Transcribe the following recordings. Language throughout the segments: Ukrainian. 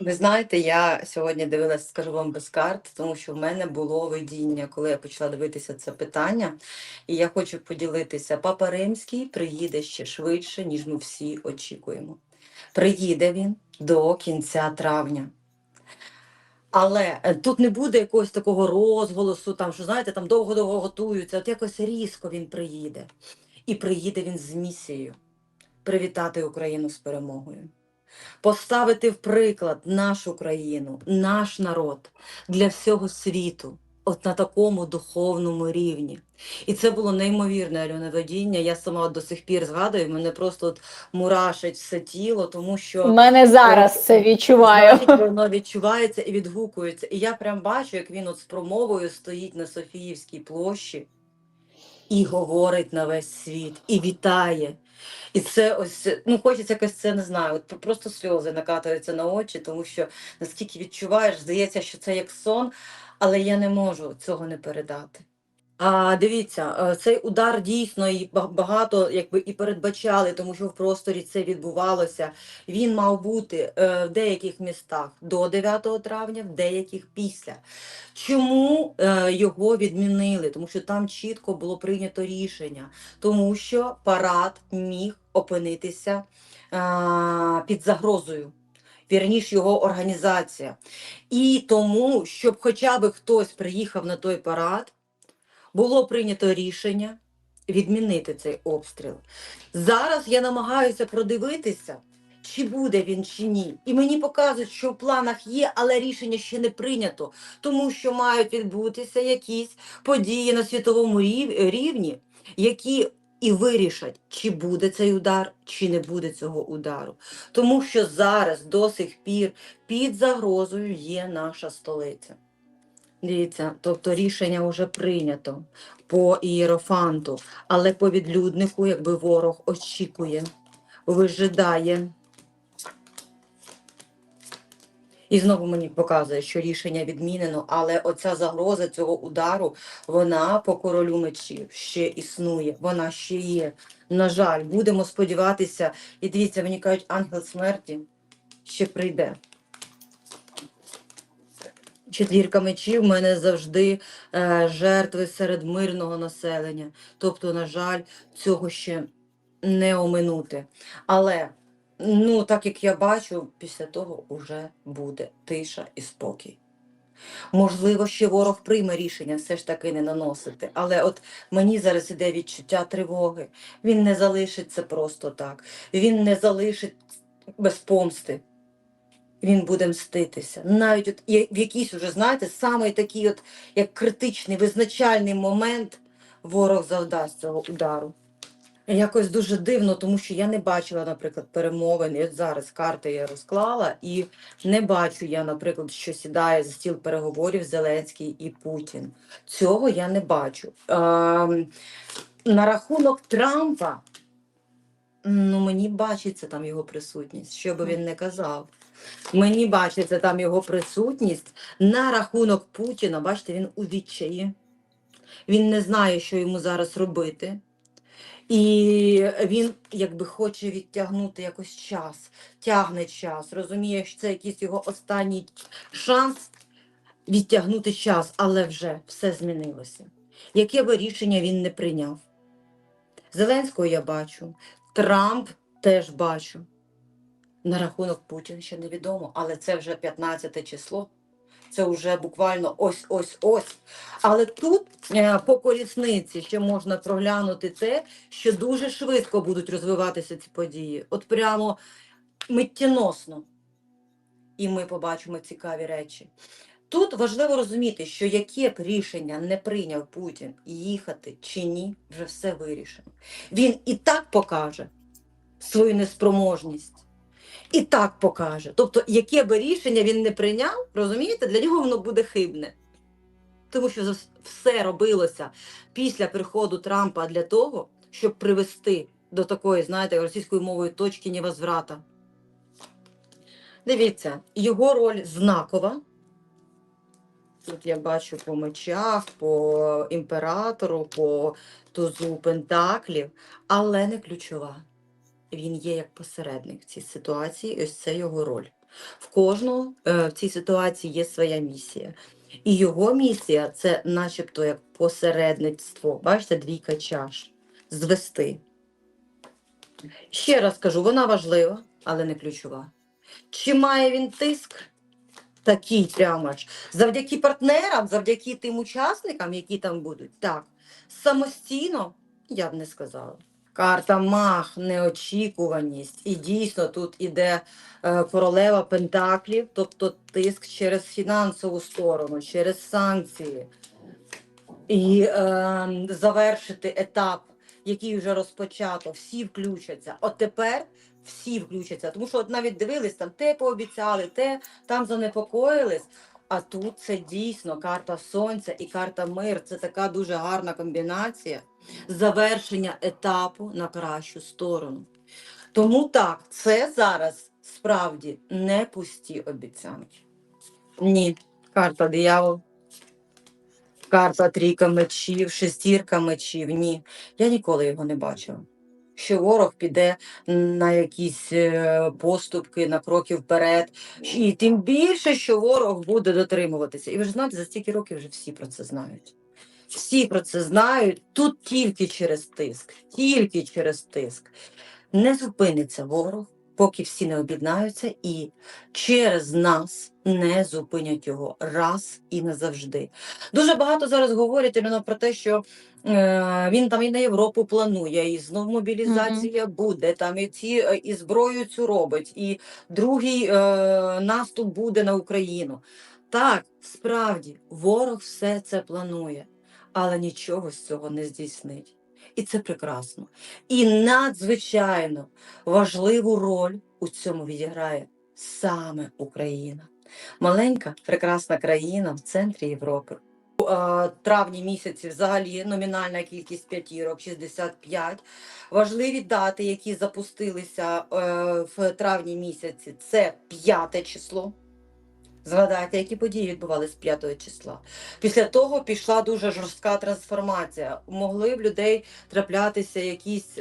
Ви знаєте, я сьогодні дивилась, скажу вам без карт, тому що в мене було видіння, коли я почала дивитися це питання. І я хочу поділитися. Папа Римський приїде ще швидше, ніж ми всі очікуємо. Приїде він до кінця травня. Але е, тут не буде якогось такого розголосу, там, що знаєте, там довго-довго готуються. От якось різко він приїде. І приїде він з місією привітати Україну з перемогою поставити в приклад нашу країну, наш народ для всього світу, от на такому духовному рівні. І це було неймовірне Альоне водіння. Я сама до сих пір згадую, мене просто от мурашить все тіло, тому що У мене зараз це відчуваю. воно відчувається і відгукується. І я прям бачу, як він от з промовою стоїть на Софіївській площі і говорить на весь світ, і вітає. І це ось, ну хочеться якось це не знаю. От просто сльози накатуються на очі, тому що наскільки відчуваєш, здається, що це як сон, але я не можу цього не передати. А дивіться, е, цей удар дійсно і багато якби і передбачали, тому що в просторі це відбувалося. Він мав бути е, в деяких містах до 9 травня, в деяких після. Чому е, його відмінили? Тому що там чітко було прийнято рішення, тому що парад міг опинитися під загрозою. Вірніш його організація. І тому, щоб хоча б хтось приїхав на той парад, було прийнято рішення відмінити цей обстріл. Зараз я намагаюся продивитися, чи буде він чи ні. І мені показують, що в планах є, але рішення ще не прийнято, тому що мають відбутися якісь події на світовому рівні, які і вирішать, чи буде цей удар, чи не буде цього удару. Тому що зараз до сих пір під загрозою є наша столиця. Дивіться, тобто рішення вже прийнято по ієрофанту, але по відлюднику, якби ворог очікує, вижидає. І знову мені показує, що рішення відмінено, але оця загроза цього удару, вона по королю мечів ще існує, вона ще є. На жаль, будемо сподіватися, і дивіться, мені кажуть, ангел смерті ще прийде. Четвірка мечів в мене завжди е, жертви серед мирного населення. Тобто, на жаль, цього ще не оминути. Але, ну, так як я бачу, після того вже буде тиша і спокій. Можливо, ще ворог прийме рішення все ж таки не наносити. Але от мені зараз іде відчуття тривоги. Він не залишить це просто так. Він не залишить без помсти він буде мститися. Навіть от в якийсь уже, знаєте, самий такий от, як критичний, визначальний момент ворог завдасть цього удару. Якось дуже дивно, тому що я не бачила, наприклад, перемовин. І от зараз карти я розклала, і не бачу я, наприклад, що сідає за стіл переговорів Зеленський і Путін. Цього я не бачу. Ем, на рахунок Трампа, ну мені бачиться там його присутність, що би він не казав. Мені бачиться там його присутність на рахунок Путіна. Бачите, він у відчаї. Він не знає, що йому зараз робити. І він якби хоче відтягнути якось час, тягне час, розуміє, що це якийсь його останній шанс відтягнути час, але вже все змінилося. Яке би рішення він не прийняв? Зеленського я бачу, Трамп теж бачу. На рахунок Путіна ще невідомо, але це вже 15 число. Це вже буквально ось-ось-ось. Але тут е, по колісниці ще можна проглянути те, що дуже швидко будуть розвиватися ці події. От прямо миттєносно. І ми побачимо цікаві речі. Тут важливо розуміти, що яке б рішення не прийняв Путін їхати чи ні, вже все вирішено. Він і так покаже свою неспроможність і так покаже. Тобто, яке би рішення він не прийняв, розумієте, для нього воно буде хибне. Тому що все робилося після приходу Трампа для того, щоб привести до такої, знаєте, російською мовою точки невозврата. Дивіться, його роль знакова. Тут я бачу по мечах, по імператору, по тузу пентаклів, але не ключова він є як посередник в цій ситуації, і ось це його роль. В кожного е, в цій ситуації є своя місія. І його місія це начебто як посередництво. Бачите, двійка чаш. Звести. Ще раз кажу, вона важлива, але не ключова. Чи має він тиск? Такий прямо ж. Завдяки партнерам, завдяки тим учасникам, які там будуть. Так. Самостійно я б не сказала. Карта мах, неочікуваність. І дійсно тут іде е, королева Пентаклів, тобто тиск через фінансову сторону, через санкції. І е, завершити етап, який вже розпочато, всі включаться. От тепер всі включаться. Тому що от навіть дивились, там те пообіцяли, те там занепокоїлись. А тут це дійсно карта сонця і карта мир. Це така дуже гарна комбінація завершення етапу на кращу сторону. Тому так, це зараз справді не пусті обіцянки. Ні, карта диявол. Карта трійка мечів, шестірка мечів. Ні, я ніколи його не бачила. Що ворог піде на якісь е, поступки, на кроки вперед. І тим більше, що ворог буде дотримуватися. І ви ж знаєте, за стільки років вже всі про це знають. Всі про це знають тут тільки через тиск, тільки через тиск. Не зупиниться ворог, поки всі не об'єднаються, і через нас не зупинять його раз і назавжди. Дуже багато зараз говорять Ірина, про те, що е, він там і на Європу планує, і знов мобілізація буде, там і ці е, і зброю цю робить, і другий е, наступ буде на Україну. Так, справді, ворог все це планує, але нічого з цього не здійснить. І це прекрасно. І надзвичайно важливу роль у цьому відіграє саме Україна. Маленька, прекрасна країна в центрі Європи. У е, травні місяці взагалі номінальна кількість п'ятірок 65. Важливі дати, які запустилися е, в травні місяці, це п'яте число. Згадайте, які події відбувалися 5 числа. Після того пішла дуже жорстка трансформація. Могли в людей траплятися якісь,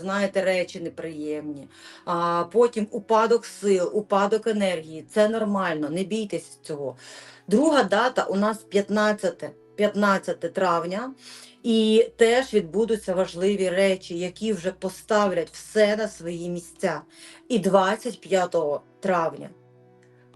знаєте, речі неприємні. А потім упадок сил, упадок енергії. Це нормально, не бійтесь цього. Друга дата у нас 15, 15 травня. І теж відбудуться важливі речі, які вже поставлять все на свої місця. І 25 травня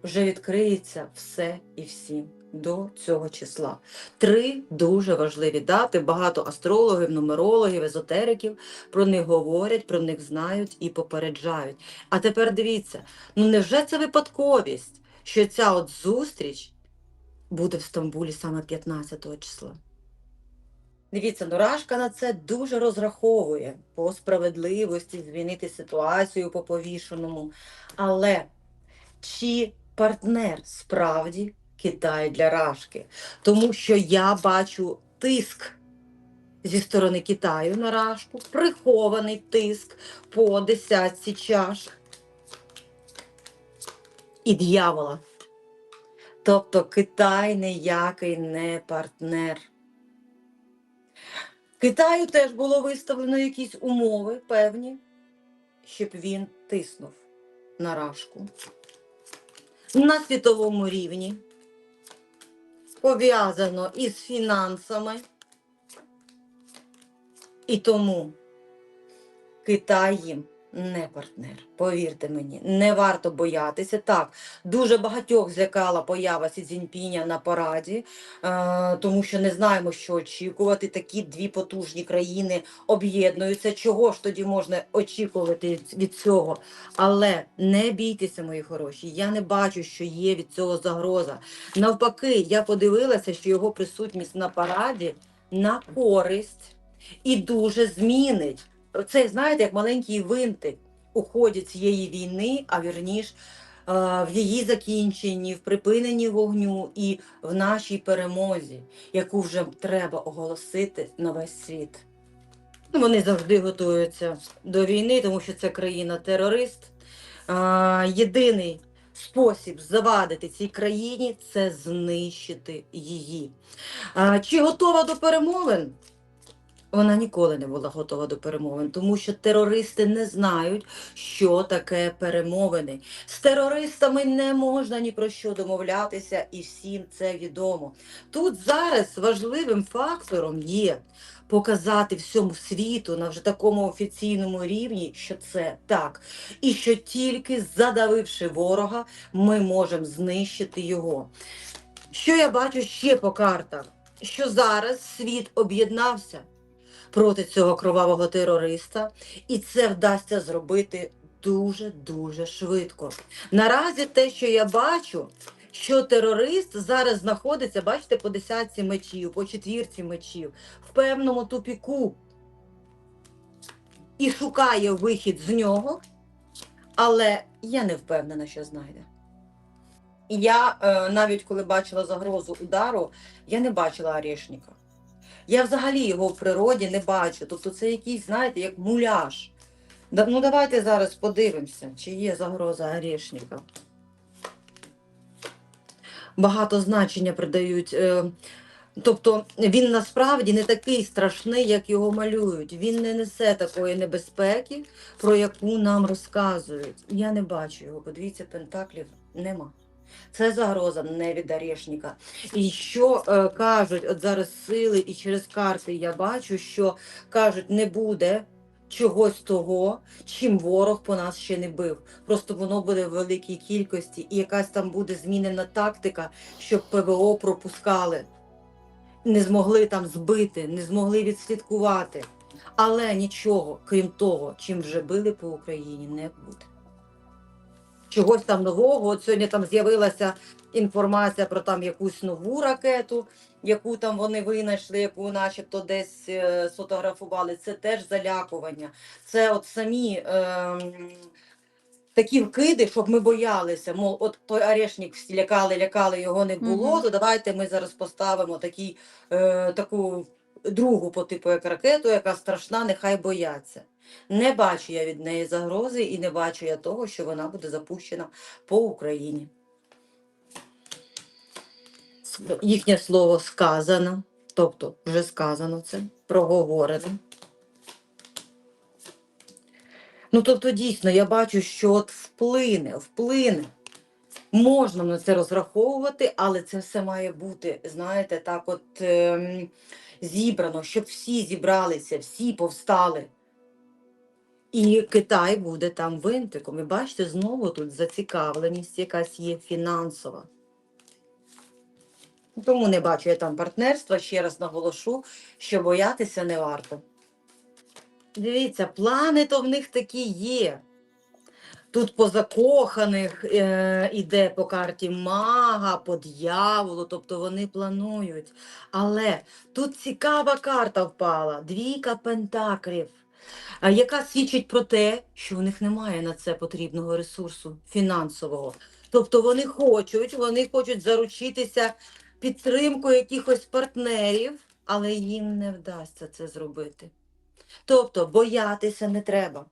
вже відкриється все і всім до цього числа. Три дуже важливі дати. Багато астрологів, нумерологів, езотериків про них говорять, про них знають і попереджають. А тепер дивіться: ну невже це випадковість, що ця от зустріч буде в Стамбулі саме 15 числа? Дивіться, Нурашка на це дуже розраховує по справедливості змінити ситуацію по повішеному. Але чи партнер справді Китай для Рашки? Тому що я бачу тиск зі сторони Китаю на Рашку, прихований тиск по десятці чаш і дьявола. Тобто Китай ніякий не партнер. Китаю теж було виставлено якісь умови певні, щоб він тиснув на Рашку на світовому рівні, пов'язано із фінансами. І тому Китай їм не партнер. Повірте мені, не варто боятися. Так, дуже багатьох злякала поява Сі Цзіньпіня на параді, е, тому що не знаємо, що очікувати. Такі дві потужні країни об'єднуються. Чого ж тоді можна очікувати від- цього? Але не бійтеся, мої хороші. Я не бачу, що є від цього загроза. Навпаки, я подивилася, що його присутність на параді на користь і дуже змінить. Це, знаєте, як маленький винтик у ході цієї війни, а вірніш, е, в її закінченні, в припиненні вогню і в нашій перемозі, яку вже треба оголосити на весь світ. Ну, Вони завжди готуються до війни, тому що це країна-терорист. Е, Єдиний спосіб завадити цій країні це знищити її. Чи готова до перемовин? Вона ніколи не була готова до перемовин, тому що терористи не знають, що таке перемовини. З терористами не можна ні про що домовлятися, і всім це відомо. Тут зараз важливим фактором є показати всьому світу на вже такому офіційному рівні, що це так, і що тільки задавивши ворога, ми можемо знищити його. Що я бачу ще по картах? Що зараз світ об'єднався проти цього кровавого терориста, і це вдасться зробити дуже-дуже швидко. Наразі те, що я бачу, що терорист зараз знаходиться, бачите, по десятці мечів, по четвірці мечів, в певному тупіку і шукає вихід з нього, але я не впевнена, що знайде. Я е, навіть коли бачила загрозу удару, я не бачила орешника. Я взагалі його в природі не бачу. Тобто це якийсь, знаєте, як муляж. Ну давайте зараз подивимося, чи є загроза орешника. Багато значення придають. Е, тобто він насправді не такий страшний, як його малюють. Він не несе такої небезпеки, про яку нам розказують. Я не бачу його. Подивіться, пентаклів нема. Це загроза не від орешника. І що е, кажуть, от зараз сили і через карти я бачу, що кажуть, не буде чогось того, чим ворог по нас ще не бив. Просто воно буде в великій кількості, і якась там буде змінена тактика, щоб ПВО пропускали. Не змогли там збити, не змогли відслідкувати. Але нічого, крім того, чим вже били по Україні, не буде чогось там нового. От сьогодні там з'явилася інформація про там якусь нову ракету, яку там вони винайшли, яку начебто десь е, сфотографували. Це теж залякування. Це от самі. ем, Такі вкиди, щоб ми боялися. Мов, от той орешник всі лякали, лякали, його не було. Мгм. То давайте ми зараз поставимо такий, е, таку другу по типу як ракету, яка страшна, нехай бояться. Не бачу я від неї загрози і не бачу я того, що вона буде запущена по Україні. Їхнє слово сказано, тобто вже сказано це, проговорено. Ну, тобто, дійсно, я бачу, що от вплине, вплине. Можна на це розраховувати, але це все має бути, знаєте, так от ем, зібрано, щоб всі зібралися, всі повстали. І Китай буде там винтиком. І бачите, знову тут зацікавленість якась є фінансова. Тому не бачу я там партнерства. Ще раз наголошу, що боятися не варто. Дивіться, плани то в них такі є. Тут по закоханих е, іде по карті мага, по дьяволу, тобто вони планують. Але тут цікава карта впала, двійка пентаклів, яка свідчить про те, що в них немає на це потрібного ресурсу фінансового. Тобто вони хочуть, вони хочуть заручитися підтримкою якихось партнерів, але їм не вдасться це зробити. Тобто боятися не треба.